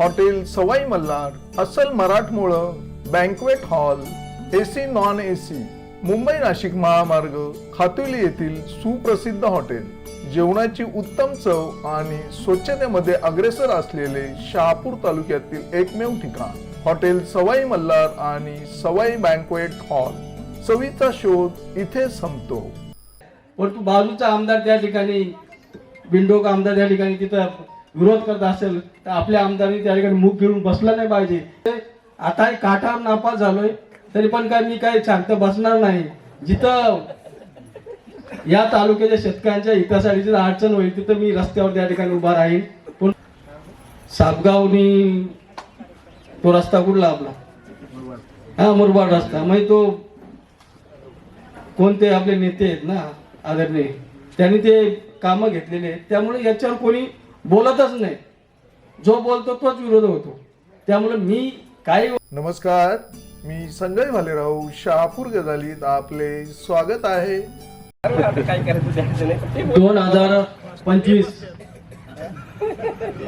Hotel Sawai Malhar अस्सल मराठमोळं banquet hall AC non AC Mumbai Nashik महामार्ग खातुली येथील सुप्रसिद्ध हॉटेल. जेवणाची उत्तम चव आणि स्वच्छतेमध्ये अग्रेसर असलेले शहापूर तालुक्यातील एकमेव ठिकाण. हॉटेल सवाई मल्हार आणि सवाई बँकवेट हॉल चवीचा शोध इथे संपतो. परंतु बाजूचा आमदार त्या ठिकाणी विंडो आमदार त्या ठिकाणी तिथं विरोध करत असेल तर आपल्या आमदारांनी त्या ठिकाणी मुख घेऊन बसला नाही पाहिजे. आता हे काठावर नापास झालोय तरी पण काय मी काही शांत बसणार नाही. जिथं या तालुक्याच्या शेतकऱ्यांच्या हितासाठी जर अडचण होईल तिथं मी रस्त्यावर त्या ठिकाणी उभा राहील पण सापगावनी तो रस्ता कुठला आपला? हा मुरबाड रस्ता. म्हणजे तो कोणते आपले नेते आहेत ना आदरणीय? त्यांनी ते कामं घेतलेले आहेत. त्यामुळे याच्यावर कोणी बोलतच नाही. जो बोलतो तोच विरोध होतो. त्यामुळे मी काही नमस्कार. मी संजय भालेराव शहापूर गजालीत आपले स्वागत आहे. दोन हजार पंचवीस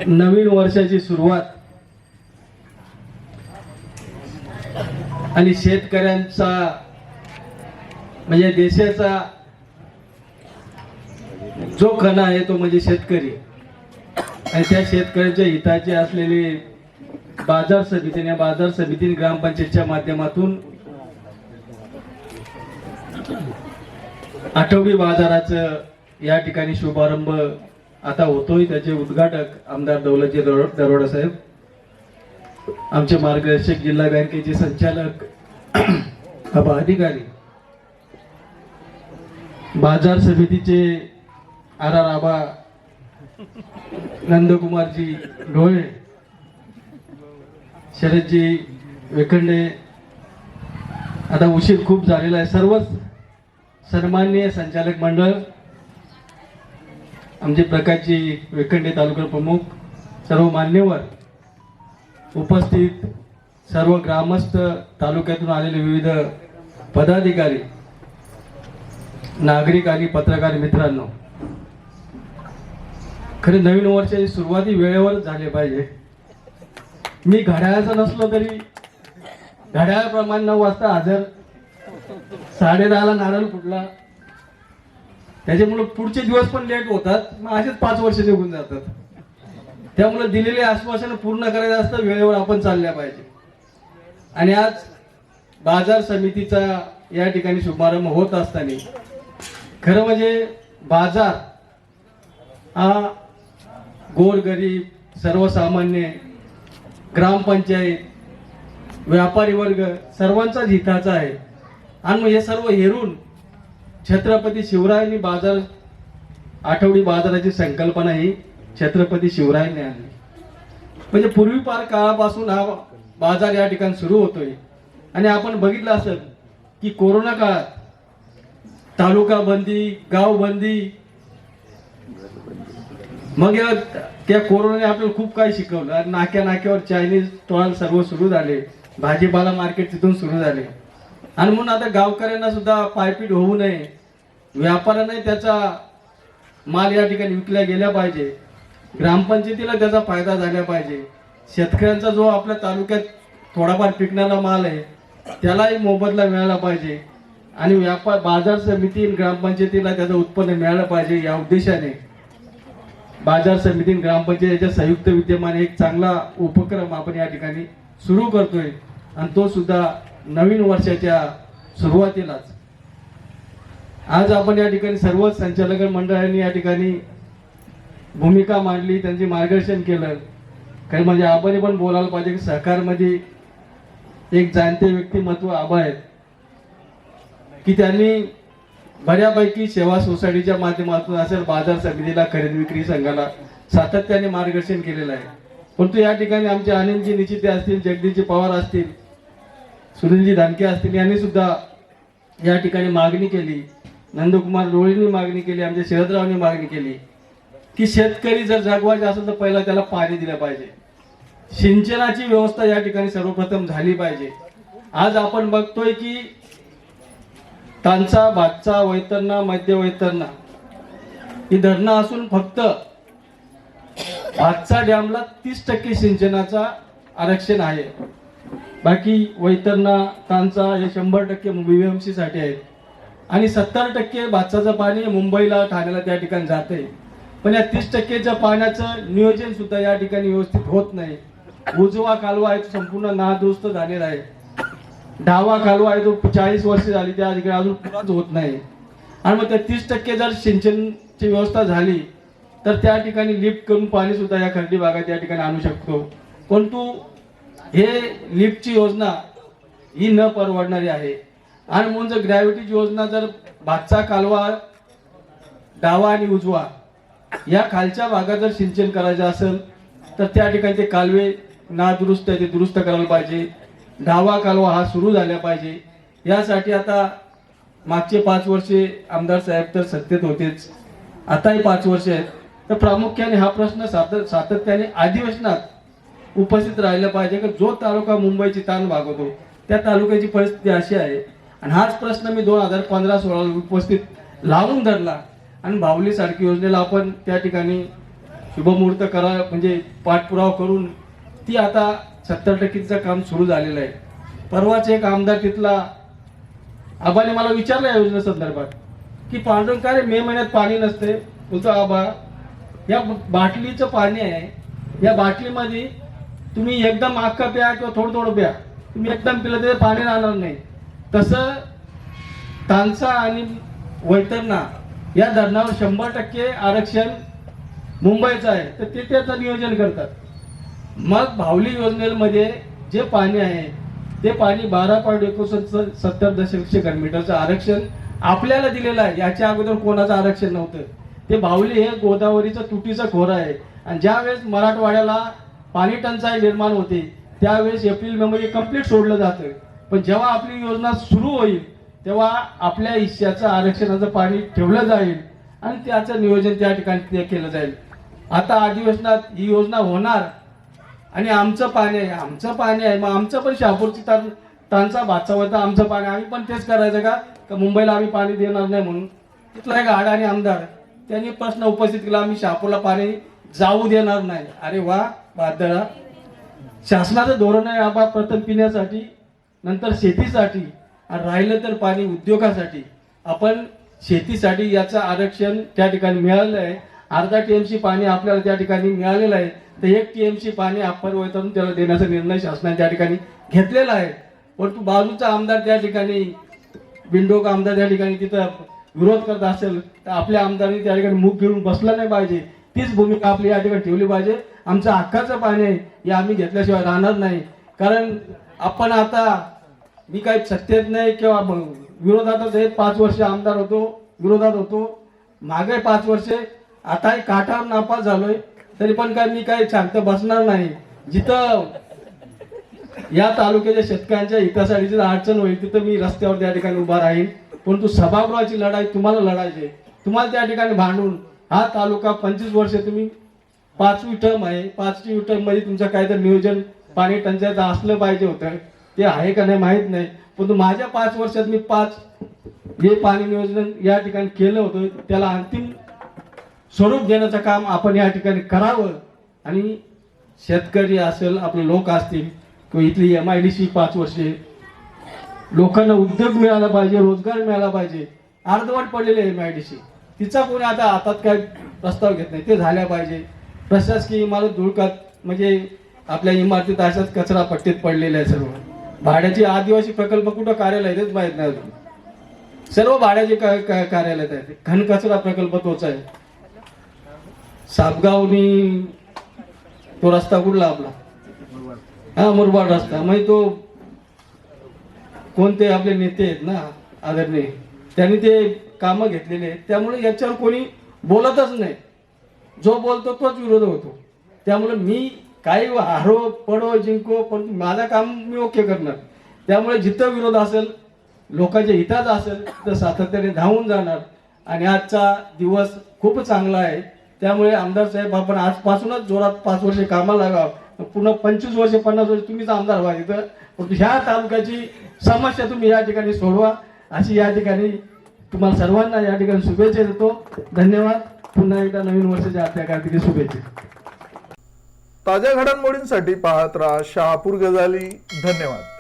नवीन वर्षाची सुरुवात. आणि शेतकऱ्यांचा म्हणजे देशाचा जो कणा आहे तो म्हणजे शेतकरी. आणि त्या शेतकऱ्यांच्या हिताचे असलेले बाजार समितीने बाजार समितीने ग्रामपंचायतच्या माध्यमातून आठवडी बाजाराचं या ठिकाणी शुभारंभ आता होतोय. त्याचे उद्घाटक आमदार दौलतजी दरोडा साहेब आमचे मार्गदर्शक जिल्हा बँकेचे संचालक अधिकारी बाजार समितीचे आर आर आबा नंदकुमारजी ढोळे शरदजी वेखंडे. आता उशीर खूप झालेला आहे. सर्वच सन्माननीय संचालक मंडळ आमचे प्रकाशजी वेखंडे तालुका प्रमुख सर्व मान्यवर उपस्थित सर्व ग्रामस्थ तालुक्यातून आलेले विविध पदाधिकारी नागरिक आणि पत्रकार मित्रांनो. खरे नवीन वर्षाची सुरुवाती वेळेवरच झाली पाहिजे. मी घड्याळाचा नसलो तरी घड्याळाप्रमाणे नऊ वाजता हजर साडे दहाला नारळ फुटला. त्याच्यामुळे पुढचे दिवस पण लेट होतात. मग असेच पाच वर्ष निघून जातात. त्यामुळे दिलेले आश्वासन पूर्ण करायचं असतं वेळेवर आपण चालल्या पाहिजे. आणि आज बाजार समितीचा या ठिकाणी शुभारंभ होत असताना खरं म्हणजे बाजार हा गोरगरीब सर्वसामान्य ग्रामपंचायत व्यापारी वर्ग सर्वांचाच हिताचा आहे. आणि मग हे सर्व हेरून छत्रपती शिवरायांनी बाजार आठवडी बाजाराची संकल्पना ही छत्रपती शिवरायांनी आणली. म्हणजे पूर्वीपार काळापासून हा बाजार या ठिकाणी सुरू होतोय. आणि आपण बघितलं असेल की कोरोना काळात तालुका बंदी गाव बंदी मग त्या कोरोनाने आपल्याला खूप काही शिकवलं. नाक्या नाक्यावर चायनीज स्टॉल सर्व सुरू झाले. भाजीपाला मार्केट तिथून सुरू झाले. आणि म्हणून आता गावकऱ्यांना सुद्धा पायपीट होऊ नये. व्यापाऱ्यांनाही त्याचा माल या ठिकाणी विकल्या गेल्या पाहिजे. ग्रामपंचायतीला त्याचा फायदा झाला पाहिजे. शेतकऱ्यांचा जो आपल्या तालुक्यात थोडाफार पिकणारा माल आहे त्यालाही मोबदला मिळाला पाहिजे. आणि व्यापार बाजार समिती ग्रामपंचायतीला त्याचं उत्पन्न मिळालं पाहिजे या उद्देशाने. बाजार समिती ग्रामपंचायत ग्रामपंचायतीच्या संयुक्त विद्यमाने एक चांगला उपक्रम आपण या ठिकाणी सुरू करतोय. आणि तो सुद्धा नवीन वर्षाच्या सुरुवातीलाच. आज आपण या ठिकाणी सर्व संचालक मंडळांनी या ठिकाणी भूमिका मांडली त्यांचे मार्गदर्शन केलं. काही म्हणजे आबाने पण बोलायला पाहिजे की सहकारमध्ये एक जाणते व्यक्तिमत्व आबा आहेत. की त्यांनी बऱ्यापैकी सेवा सोसायटीच्या माध्यमातून असेल बाजार समितीला खरेदी विक्री संघाला सातत्याने मार्गदर्शन केलेलं आहे. परंतु या ठिकाणी आमचे अनिलजी निचिते असतील जगदीशजी पवार असतील सुनीलजी धानके असतील यांनी सुद्धा या ठिकाणी मागणी केली. नंदकुमार लोळींनी मागणी केली आमच्या शरदरावनी मागणी केली की शेतकरी जर जगवायचे असेल तर पहिला त्याला पाणी दिलं पाहिजे. सिंचनाची व्यवस्था या ठिकाणी सर्वप्रथम झाली पाहिजे. आज आपण बघतोय की त्यांचा भातचा वैतरणा मध्य वैतरणा. ही धरणं असून फक्त भातचा डॅमला तीस टक्के सिंचनाचा आरक्षण आहे. बाकी वैतरणा तांचा हे शंभर टक्के बीएमसी साठी आणि सत्तर टक्के भातसाचं पाणी मुंबईला ठाण्याला त्या ठिकाणी जाते पण या तीस टक्केच्या पाण्याचं नियोजन सुद्धा या ठिकाणी व्यवस्थित होत नाही. उजवा कालवा आहे संपूर्ण नादुरुस्त झालेला आहे. डावा कालवा आहे जो चाळीस वर्ष झाली त्या ठिकाणी अजून पुराच होत नाही. आणि मग त्या तीस टक्के जर सिंचनची व्यवस्था झाली तर त्या ठिकाणी लिफ्ट करून पाणी सुद्धा या खर्डी भागात या ठिकाणी आणू शकतो. परंतु हे लिफ्टची योजना ही न परवडणारी आहे. आणि म्हणून जर ग्रॅव्हिटीची योजना जर भातचा कालवा डावा आणि उजवा या खालच्या भागात जर सिंचन करायचं असेल तर त्या ठिकाणी ते कालवे नादुरुस्त आहे ते दुरुस्त करायला पाहिजे. डावा कालवा हा सुरू झाला पाहिजे. यासाठी आता मागचे पाच वर्षे आमदार साहेब तर सत्तेत होतेच. आताही पाच वर्ष आहेत. तर प्रामुख्याने हा प्रश्न सातत्याने अधिवेशनात उपस्थित राहिला पाहिजे. की जो तालुका मुंबईची ताण भागवतो त्या तालुक्याची परिस्थिती अशी आहे. आणि हाच प्रश्न मी दोन हजार पंधरा सोळाला उपस्थित लावून धरला. आणि भावली सारखी योजनेला आपण त्या ठिकाणी शुभमुहूर्त करा म्हणजे पाठपुरावा करून ती आता सत्तर टक्केचं काम सुरू झालेलं आहे. परवाच एक आमदार तिथला आबाने मला विचारलं या योजनेसंदर्भात की पांडुरंग काय रे मे महिन्यात पाणी नसते? बोलतो आबा या बाटलीचं पाणी आहे. या बाटलीमध्ये तुम्ही एकदम अख्खा प्या किंवा थोडं थोडं प्या. तुम्ही एकदम पिलं तरी पाणी राहणार नाही. तसं तानसा आणि वैतरणा या धरणावर शंभर टक्के आरक्षण मुंबईचं आहे. तर ते त्याचं नियोजन करतात. मग भावली योजनेमध्ये जे पाणी आहे ते पाणी बारा पॉईंट एकोणसत्तर सत्तर दशलक्ष घनमीटरचं आरक्षण आपल्याला दिलेलं आहे. याच्या अगोदर कोणाचं आरक्षण नव्हतं. ते भावली हे गोदावरीचं तुटीचं खोरं आहे. आणि ज्यावेळेस मराठवाड्याला पाणी टंचाई निर्माण होते त्यावेळेस एप्रिल मे मध्ये कंप्लीट सोडलं जातं. पण जेव्हा आपली योजना सुरू होईल तेव्हा आपल्या हिश्श्याचं आरक्षणाचं पाणी ठेवलं जाईल आणि त्याचं नियोजन त्या ठिकाणी केलं जाईल. आता अधिवेशनात ही योजना होणार आणि आमचं पाणी आहे आमचं पाणी आहे. मग आमचं पण शहापूरची तान तांचा भातचा होता आमचं पाणी आम्ही पण तेच करायचं का? का मुंबईला आम्ही पाणी देणार नाही म्हणून? तिथला एक अडाणी आमदार त्यांनी प्रश्न उपस्थित केला आम्ही शहापूरला पाणी जाऊ देणार नाही. अरे वा बादळा शासनाचं धोरण आहे आबा प्रथम पिण्यासाठी नंतर शेतीसाठी आणि राहिलं तर पाणी उद्योगासाठी. आपण शेतीसाठी याचं आरक्षण त्या ठिकाणी मिळालेलं आहे. अर्धा टीएमसी पाणी आपल्याला त्या ठिकाणी मिळालेलं आहे. तर एक टीएमसी पाणी आपण वैतरून त्याला देण्याचा निर्णय शासनाने त्या ठिकाणी घेतलेला आहे. परंतु बाजूचा आमदार त्या ठिकाणी बिंडोक आमदार त्या ठिकाणी तिथं विरोध करत असेल तर आपल्या आमदारांनी त्या ठिकाणी मुख घेऊन बसला नाही पाहिजे. तीच भूमिका आपली या ठिकाणी ठेवली पाहिजे. आमचं हक्काचं पाणी आहे हे आम्ही घेतल्याशिवाय राहणार नाही. कारण आपण आता मी काही सत्तेत नाही किंवा विरोधातच एक पाच वर्ष आमदार होतो विरोधात होतो. मागे पाच वर्षे आता काठावर नापास झालोय तरी पण काय मी काही शांत बसणार नाही. जिथं या तालुक्याच्या शेतकऱ्यांच्या हितासाठी जिथं अडचण होईल तिथं मी रस्त्यावर त्या ठिकाणी उभा राहील परंतु सभागृहाची लढाई तुम्हाला लढायची आहे. तुम्हाला त्या ठिकाणी भांडून हा तालुका पंचवीस वर्ष तुम्ही पाचवी टर्म आहे. पाचवी टर्ममध्ये तुमचं काहीतरी नियोजन पाणी टंचायचं असलं पाहिजे होतं. ते आहे का नाही माहीत नाही. परंतु माझ्या पाच वर्षात मी पाच हे पाणी नियोजन या ठिकाणी केलं होतं. त्याला अंतिम स्वरूप देण्याचं काम आपण या ठिकाणी करावं. आणि शेतकरी असेल आपले लोक असतील किंवा इथली एम आय डी सी पाच वर्षे लोकांना उद्योग मिळाला पाहिजे रोजगार मिळाला पाहिजे. अर्धवट पडलेले एम आय डी सी तिचा कोणी आता हातात काय प्रस्ताव घेत नाही ते झाल्या पाहिजे. प्रशासकीय इमारत धुळकात म्हणजे आपल्या इमारतीत अशाच कचरा पट्टीत पडलेले आहे सर्व. भाड्याचे आदिवासी प्रकल्प कुठं कार्यालय आहे तेच माहीत नाही अजून. सर्व भाड्याचे का- का- कार्यालय आहेत. घनकचरा प्रकल्प तोच आहे. सापगावनी तो रस्ता कुठला आपला? हा मुरबाड रस्ता. म्हणजे तो कोणते आपले नेते आहेत ना आदरणीय? त्यांनी ते कामं घेतलेले आहेत. त्यामुळे याच्यावर कोणी बोलतच नाही. जो बोलतो तोच विरोध होतो. त्यामुळे मी काही हारो पडो जिंको पण माझं काम मी ओके करणार. त्यामुळे जिथं विरोध असेल लोकांच्या हिताचा असेल तर सातत्याने धावून जाणार. आणि आजचा दिवस खूप चांगला आहे. त्यामुळे आमदार साहेब आपण आजपासूनच जोरात पाच वर्षे कामाला लागाव. पुन्हा पंचवीस वर्ष पन्नास वर्ष तुम्हीच आमदार व्हा इथं. परंतु ह्या तालुक्याची समस्या तुम्ही या ठिकाणी सोडवा. अशी या ठिकाणी तुम्हाला सर्वांना या ठिकाणी शुभेच्छा देतो. धन्यवाद. पुन्हा एकदा नवीन वर्षाच्या आपल्या कार्तिकी शुभेच्छा. ताज्या घडामोडींसाठी पाहत राहा शहापूर गजाली. धन्यवाद.